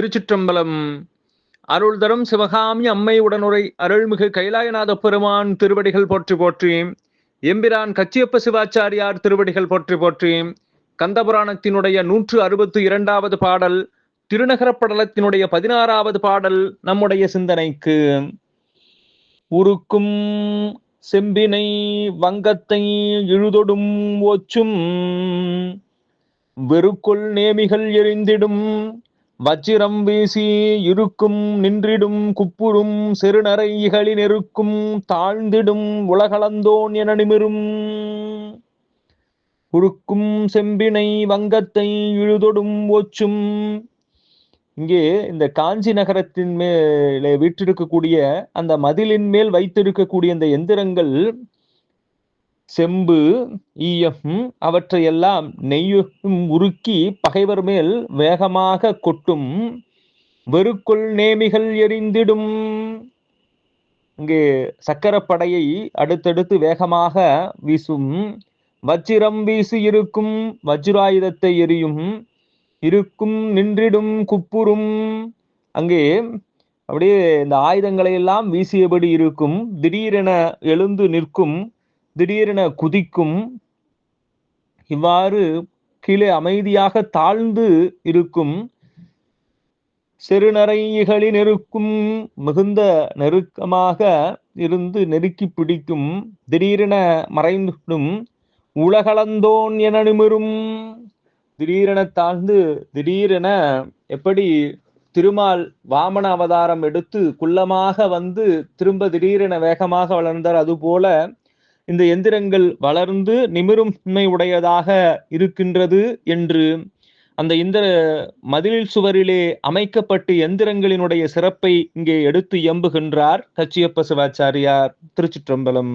திருச்சிற்றம்பலம். அருள் தரும் சிவகாமி அம்மை உடனுரை அருள்மிகு கைலாயநாத பெருமான் திருவடிகள் போற்றி போற்றி எம்பிரான் கச்சியப்ப சிவாச்சாரியார் திருவடிகள் போற்றி போற்றி கந்தபுராணத்தினுடைய நூற்று அறுபத்து இரண்டாவது பாடல் திருநகரப்படலத்தினுடைய பதினாறாவது பாடல் நம்முடைய சிந்தனைக்கு. உருக்கும் செம்பினை வங்கத்தை இழுதொடும் ஒச்சும் வெறுக்குள் நேமிகள் எரிந்திடும் வச்சிரம் வீசி இருக்கும் நின்றிடும் குப்புறும் செருநரை இகழி நெருக்கும் தாழ்ந்திடும் உலகளந்தோன் என நிமிரும். உருக்கும் செம்பினை வங்கத்தை இழுதொடும் ஒச்சும் இங்கே இந்த காஞ்சி நகரத்தின் மேலே வீற்றிருக்கக்கூடிய அந்த மதிலின் மேல் வைத்திருக்கக்கூடிய இந்த எந்திரங்கள் செம்பு ஈயம் அவற்றையெல்லாம் நெய்யும் உருக்கி பகைவர் மேல் வேகமாக கொட்டும். வெறுக்குள் நேமிகள் எரிந்திடும். இங்கு சக்கரப்படையை அடுத்தடுத்து வேகமாக வீசும். வச்சிரம் வீசி இருக்கும். வஜ்ராயுதத்தை எரியும். இருக்கும் நின்றிடும் குப்புறும். அங்கே அப்படியே இந்த ஆயுதங்களை எல்லாம் வீசியபடி இருக்கும். திடீரென எழுந்து நிற்கும். திடீரென குதிக்கும். இவ்வாறு கீழே அமைதியாக தாழ்ந்து இருக்கும். செருநரைகளில் நெருக்கும் மிகுந்த நெருக்கமாக இருந்து நெருக்கி பிடிக்கும். திடீரென மறைந்துடும் உலகளந்தோன் என நிமிரும். திடீரென தாழ்ந்து திடீரென எப்படி திருமால் வாமன அவதாரம் எடுத்து குள்ளமாக வந்து திரும்ப திடீரென வேகமாக வளர்ந்தார். அதுபோல இந்த எந்திரங்கள் வளர்ந்து நிமிரும் தன்மை உடையதாக இருக்கின்றது என்று அந்த இந்திர மதில் சுவரிலே அமைக்கப்பட்டு எந்திரங்களினுடைய சிறப்பை இங்கே எடுத்து எம்புகின்றார் கச்சியப்ப சிவாச்சாரியார் திருச்சிற்றம்பலம்.